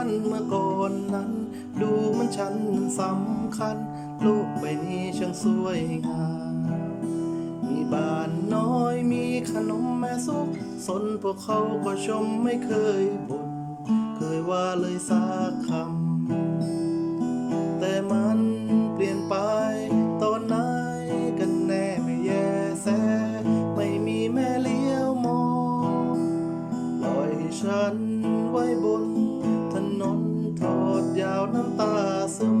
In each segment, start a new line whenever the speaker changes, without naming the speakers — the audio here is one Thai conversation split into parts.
ันเมื่อก่อนนั้น ดูมันฉันมันสำคัญ โลกใบนี้ช่างสวยงาม มีบ้านน้อยมีขนมแม่สุก สนพวกเขาก็ชมไม่เคยบ่นเคยว่าเลยสักคำ แต่มันเปลี่ยนไปตอนไหนกันแน่ไม่แย่แสไม่มีแม่เลี้ยวมอง ปล่อยให้ฉันไว้บน นนทอดยาวน้ำตาซึม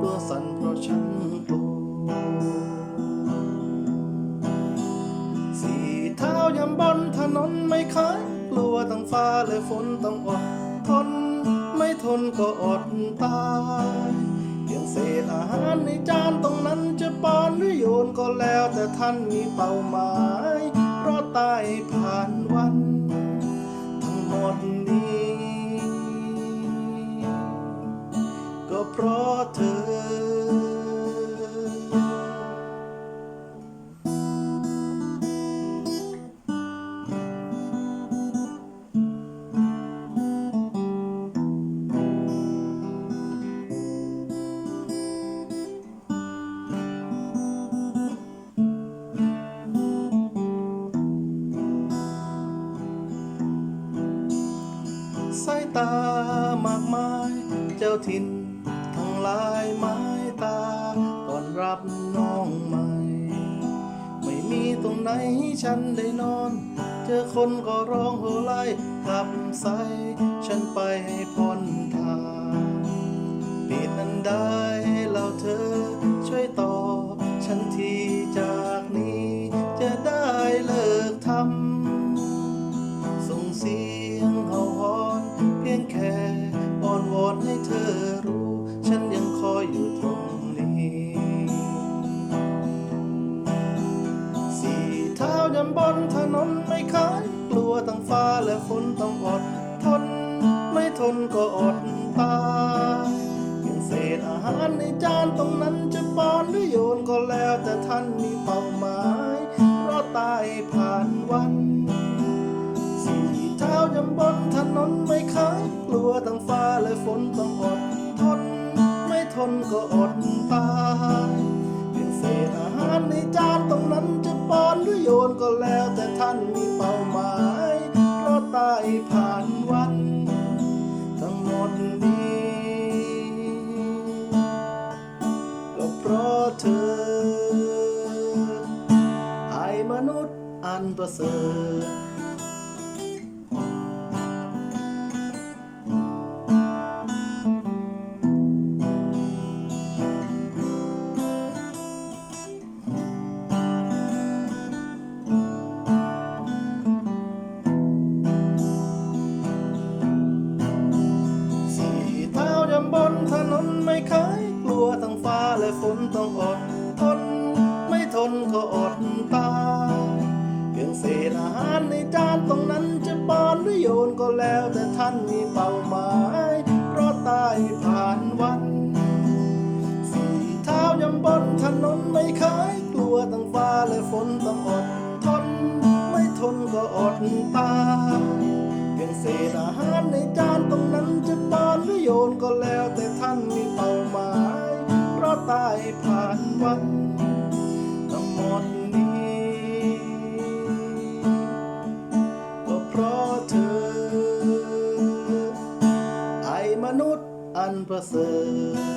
ตัวสั่นเพราะฉันกลัวสี่เท้ายำบนถนนไม่เคยกลัวทั้งฟ้าและฝนต้องอดทน ไม่ทนก็อดตายเพียงเศษอาหารในจานตรงนั้นจะปอนหรือโยนก็แล้วแต่ท่านมีเป้าหมายเพราะตายผ่าน ตามากมาย เจ้าถิ่นทั้งหลายไม้ตาต้อนรับน้องใหม่ ไม่มีตรงไหนฉันได้นอน เจอคนก็ร้องโหไล่กลับใสฉันไปให้พ้นทางปิดนั้นได้เล่าเธอ เท้ายำบนถนนไม่คายกลัวทั้งฟ้าและฝนต้องอด ทนไม่ทนก็อดตายยังเศษอาหารในจานตรงนั้น อันประเสริฐสี่เท้ายำบนถนนไม่เคยกลัวทั้งฟ้าและฝนต ท่านมีเป้าหมาย เพราะตายผ่านวัน สี่เท้ายำบนถนนไม่เคยกลัวทั้งฟ้าและฝนต้องอดทน ไม่ทนก็อดตายเพียงเศษอาหารในจานตรงนั้นจะป้อนหรือโยนก็แล้วแต่ท่านมีเป้าหมาย เพราะตายผ่านวันทั้งหมด อ